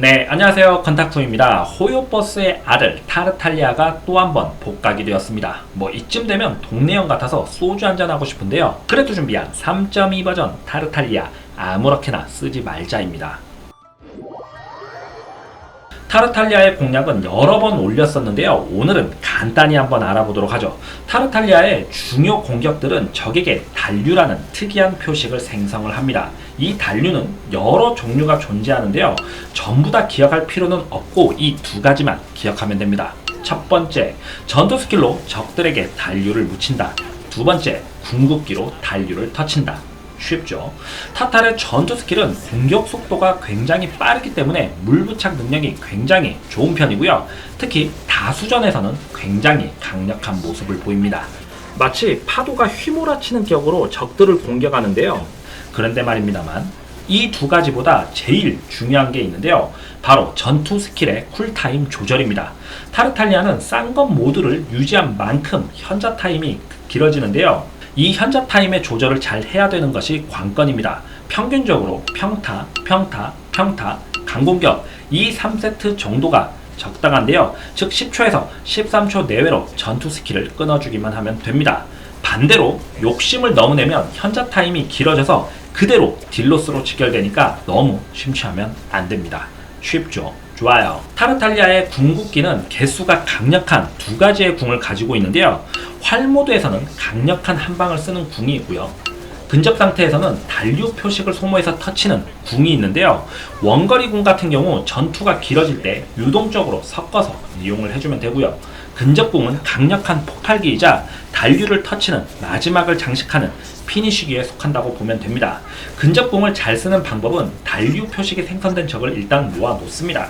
네, 안녕하세요. 컨탁토입니다. 호요버스의 아들 타르탈리아가 또 한 번 복각이 되었습니다. 뭐 이쯤 되면 동네형 같아서 소주 한잔 하고 싶은데요. 그래도 준비한 3.2 버전 타르탈리아 아무렇게나 쓰지 말자입니다. 타르탈리아의 공략은 여러 번 올렸었는데요. 오늘은 간단히 한번 알아보도록 하죠. 타르탈리아의 중요 공격들은 적에게 단류라는 특이한 표식을 생성을 합니다. 이 단류는 여러 종류가 존재하는데요. 전부 다 기억할 필요는 없고 이 두 가지만 기억하면 됩니다. 첫 번째, 전투 스킬로 적들에게 단류를 묻힌다. 두 번째, 궁극기로 단류를 터친다. 쉽죠. 타탈의 전투 스킬은 공격 속도가 굉장히 빠르기 때문에 물부착 능력이 굉장히 좋은 편이고요. 특히 다수전에서는 굉장히 강력한 모습을 보입니다. 마치 파도가 휘몰아치는 격으로 적들을 공격하는데요. 그런데 말입니다만 이 두 가지보다 제일 중요한 게 있는데요. 바로 전투 스킬의 쿨타임 조절입니다. 타르탈리아는 쌍검 모드를 유지한 만큼 현자 타임이 길어지는데요. 이 현자 타임의 조절을 잘 해야 되는 것이 관건입니다. 평균적으로 평타, 평타, 평타, 강공격 이 3세트 정도가 적당한데요. 즉 10초에서 13초 내외로 전투 스킬을 끊어주기만 하면 됩니다. 반대로 욕심을 너무 내면 현자 타임이 길어져서 그대로 딜로스로 직결되니까 너무 심취하면 안 됩니다. 쉽죠? 좋아요. 타르탈리아의 궁극기는 개수가 강력한 두 가지의 궁을 가지고 있는데요. 활 모드에서는 강력한 한 방을 쓰는 궁이 있고요. 근접 상태에서는 단류 표식을 소모해서 터치는 궁이 있는데요. 원거리 궁 같은 경우 전투가 길어질 때 유동적으로 섞어서 이용을 해주면 되고요. 근접 궁은 강력한 폭발기이자 단류를 터치는 마지막을 장식하는 피니쉬기에 속한다고 보면 됩니다. 근접 궁을 잘 쓰는 방법은 단류 표식이 생성된 적을 일단 모아 놓습니다.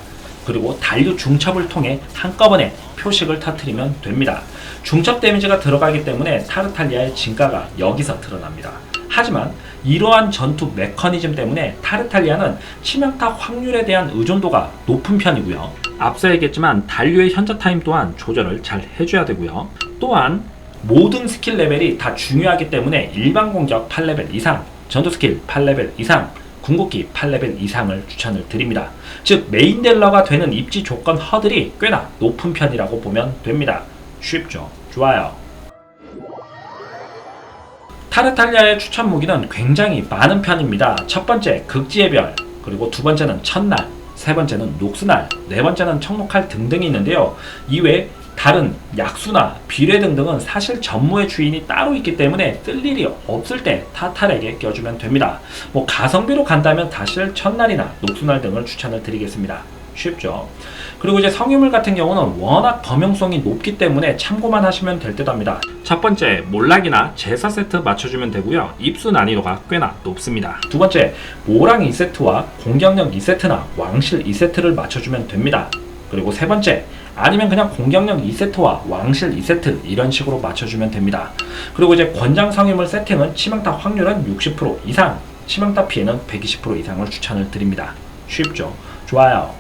그리고 단류 중첩을 통해 한꺼번에 표식을 터트리면 됩니다. 중첩 데미지가 들어가기 때문에 타르탈리아의 진가가 여기서 드러납니다. 하지만 이러한 전투 메커니즘 때문에 타르탈리아는 치명타 확률에 대한 의존도가 높은 편이고요. 앞서 얘기했지만 단류의 현자 타임 또한 조절을 잘 해줘야 되고요. 또한 모든 스킬 레벨이 다 중요하기 때문에 일반 공격 8레벨 이상, 전투 스킬 8레벨 이상, 궁극기 8레벨 이상을 추천을 드립니다. 즉 메인 딜러가 되는 입지 조건 허들이 꽤나 높은 편이라고 보면 됩니다. 쉽죠? 좋아요. 타르탈리아의 추천 무기는 굉장히 많은 편입니다. 첫 번째 극지의 별, 그리고 두 번째는 첫날, 세 번째는 녹수날, 네 번째는 청록칼 등등이 있는데요. 이외에 다른 약수나 비례 등등은 사실 전무의 주인이 따로 있기 때문에 쓸 일이 없을 때 타탈에게 껴주면 됩니다. 뭐 가성비로 간다면 다실 첫날이나 녹수날 등을 추천을 드리겠습니다. 쉽죠. 그리고 이제 성유물 같은 경우는 워낙 범용성이 높기 때문에 참고만 하시면 될 듯 합니다. 첫 번째, 몰락이나 제사 세트 맞춰주면 되고요. 입수 난이도가 꽤나 높습니다. 두 번째, 모랑 2세트와 공격력 2세트나 왕실 2세트를 맞춰주면 됩니다. 그리고 세 번째, 아니면 그냥 공격력 2세트와 왕실 2세트 이런 식으로 맞춰주면 됩니다. 그리고 이제 권장 성유물 세팅은 치명타 확률은 60% 이상, 치명타 피해는 120% 이상을 추천을 드립니다. 쉽죠? 좋아요.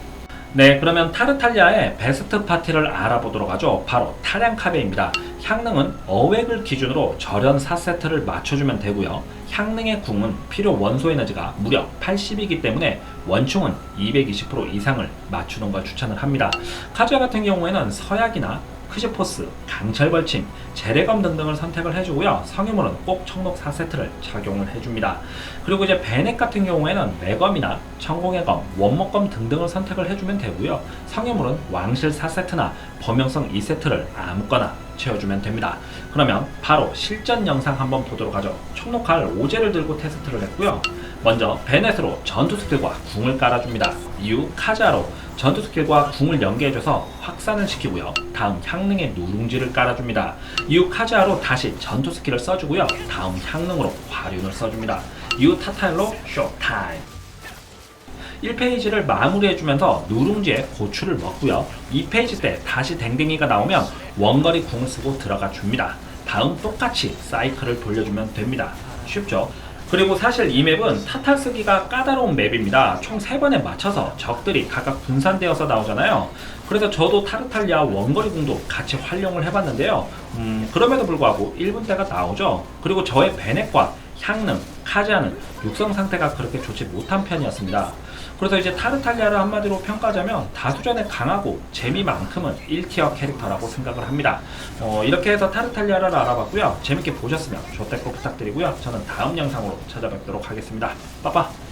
네, 그러면 타르탈리아의 베스트 파티를 알아보도록 하죠. 바로 타량카베입니다. 향능은 어획을 기준으로 절연 4세트를 맞춰주면 되고요. 향능의 궁은 필요 원소 에너지가 무려 80이기 때문에 원총은 220% 이상을 맞추는 걸 추천을 합니다. 카즈야 같은 경우에는 서약이나 크시포스, 강철 벌침, 재래검 등등을 선택을 해주고요. 성유물은 꼭 청록 4세트를 착용을 해줍니다. 그리고 이제 베넥 같은 경우에는 매검이나 천공의 검, 원목검 등등을 선택을 해주면 되고요. 성유물은 왕실 4세트나 범용성 2세트를 아무거나 채워주면 됩니다. 그러면 바로 실전 영상 한번 보도록 하죠. 총록할 오제를 들고 테스트를 했고요. 먼저 베넷으로 전투 스킬과 궁을 깔아줍니다. 이후 카자로 전투 스킬과 궁을 연계해줘서 확산을 시키고요. 다음 향능의 누룽지를 깔아줍니다. 이후 카자로 다시 전투 스킬을 써주고요. 다음 향능으로 화륜을 써줍니다. 이후 타타일로 쇼타임. 1페이지를 마무리해주면서 누룽지에 고추를 먹고요. 2페이지 때 다시 댕댕이가 나오면 원거리 궁을 쓰고 들어가 줍니다. 다음 똑같이 사이클을 돌려주면 됩니다. 쉽죠? 그리고 사실 이 맵은 타탈 쓰기가 까다로운 맵입니다. 총 3번에 맞춰서 적들이 각각 분산되어서 나오잖아요. 그래서 저도 타르탈리아 원거리 궁도 같이 활용을 해봤는데요. 음, 그럼에도 불구하고 1분 대가 나오죠. 그리고 저의 베넷과 향능, 카지아는 육성 상태가 그렇게 좋지 못한 편이었습니다. 그래서 이제 타르탈리아를 한마디로 평가하자면 다수전에 강하고 재미만큼은 1티어 캐릭터라고 생각을 합니다. 어, 이렇게 해서 타르탈리아를 알아봤고요. 재밌게 보셨으면 좋댓글 부탁드리고요. 저는 다음 영상으로 찾아뵙도록 하겠습니다. 빠빠!